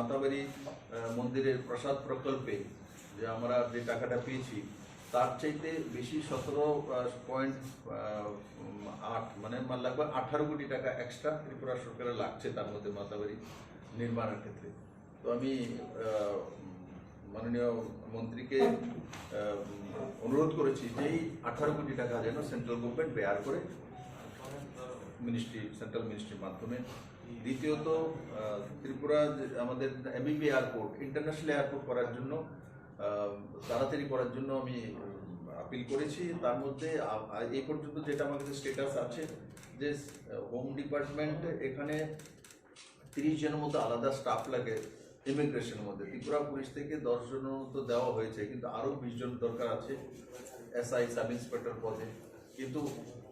মাতাবাড়ি মন্দিরের প্রসাদ প্রকল্পে যে আমরা যে টাকাটা পেয়েছি, তার চাইতে বেশি সতেরো পয়েন্ট আট মানে আমার লাগবে আঠারো কোটি টাকা এক্সট্রা ত্রিপুরা সরকারের লাগছে তার মধ্যে মাতাবাড়ি নির্মাণের ক্ষেত্রে। তো আমি মাননীয় মন্ত্রীকে অনুরোধ করেছি যে এই আঠারো কোটি টাকা যেন সেন্ট্রাল গভর্নমেন্ট বেয়ার করে মিনিস্ট্রি সেন্ট্রাল মিনিস্ট্রির মাধ্যমে দ্বিতীয়ত ত্রিপুরা আমাদের এমবিবি এয়ারপোর্ট ইন্টারন্যাশনাল এয়ারপোর্ট করার জন্য তাড়াতাড়ি করার জন্য আমি আপিল করেছি। তার মধ্যে এই পর্যন্ত যেটা আমার কাছে স্টেটাস আছে, যে হোম ডিপার্টমেন্ট এখানে তিরিশ জনের মতো আলাদা স্টাফ লাগে ইমিগ্রেশনের মধ্যে। ত্রিপুরা পুলিশ থেকে দশ জনের মতো দেওয়া হয়েছে, কিন্তু আরও বিশ জন দরকার আছে এসআই সাব ইন্সপেক্টর পদে। কিন্তু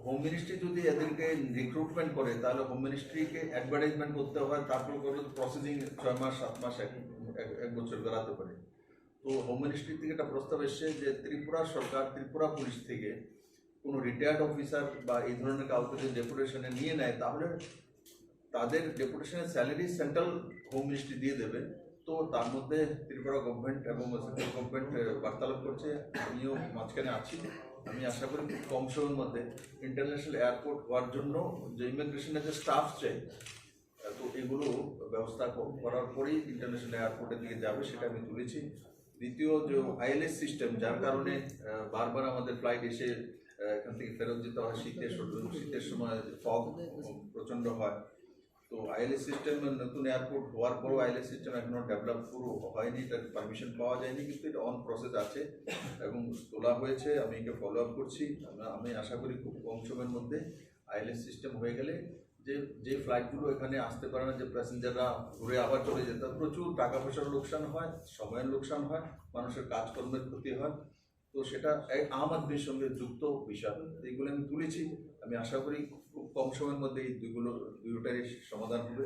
হোম মিনিস্ট্রি যদি এদেরকে রিক্রুটমেন্ট করে, তাহলে হোম মিনিস্ট্রিকে অ্যাডভার্টাইজমেন্ট করতে হয়, তারপর করলে প্রসেসিং ছয় মাস, সাত মাস, এক বছর বেড়াতে পারে। তো হোম মিনিস্ট্রি থেকে একটা প্রস্তাব এসছে যে ত্রিপুরা সরকার, ত্রিপুরা পুলিশ থেকে কোনো রিটায়ার্ড অফিসার বা এই ধরনের কাউকে যদি ডেপুটেশনে নিয়ে নেয়, তাহলে তাদের ডেপুটেশনের স্যালারি সেন্ট্রাল হোম মিনিস্ট্রি দিয়ে দেবে। তো তার মধ্যে ত্রিপুরা গভর্নমেন্ট এবং সেন্ট্রাল গভর্নমেন্ট বার্তালাপ করছে। আমিও মাঝখানে আছি। আমি আশা করি খুব কম সময়ের মধ্যে ইন্টারন্যাশনাল এয়ারপোর্ট হওয়ার জন্য যে ইমিগ্রেশনের যে স্টাফ চাই তো এগুলো ব্যবস্থা করার পরেই ইন্টারন্যাশনাল এয়ারপোর্টের দিকে যাবে সেটা আমি তুলেছি। দ্বিতীয় যে আইএলএস সিস্টেম যার কারণে বারবার আমাদের ফ্লাইট এসে এখান থেকে ফেরত যেতে হয়। শীতের শীতের সময় ফগ প্রচণ্ড হয়। তো আইএলএস সিস্টেম নতুন এয়ারপোর্ট হওয়ার পরও আইএলএস সিস্টেম এখনও ডেভেলপ পুরো হয়নি, তার পারমিশন পাওয়া যায়নি, কিন্তু এটা অন প্রসেস আছে এবং তোলা হয়েছে। আমি একে ফলো আপ করছি। আমি আশা করি খুব কম সময়ের মধ্যে আইএলএস সিস্টেম হয়ে গেলে যে যে ফ্লাইটগুলো এখানে আসতে পারে না, যে প্যাসেঞ্জাররা ঘুরে আবার চলে যেতে প্রচুর টাকা পয়সার লোকসান হয়, সময়ের লোকসান হয়, মানুষের কাজকর্মের ক্ষতি হয়। তো সেটা আম আদমির সঙ্গে যুক্ত বিষয়। এইগুলো আমি তুলেছি। আমি আশা করি কম সময়ের মধ্যে এই দুইগুলো দুইটারই সমাধান হবে।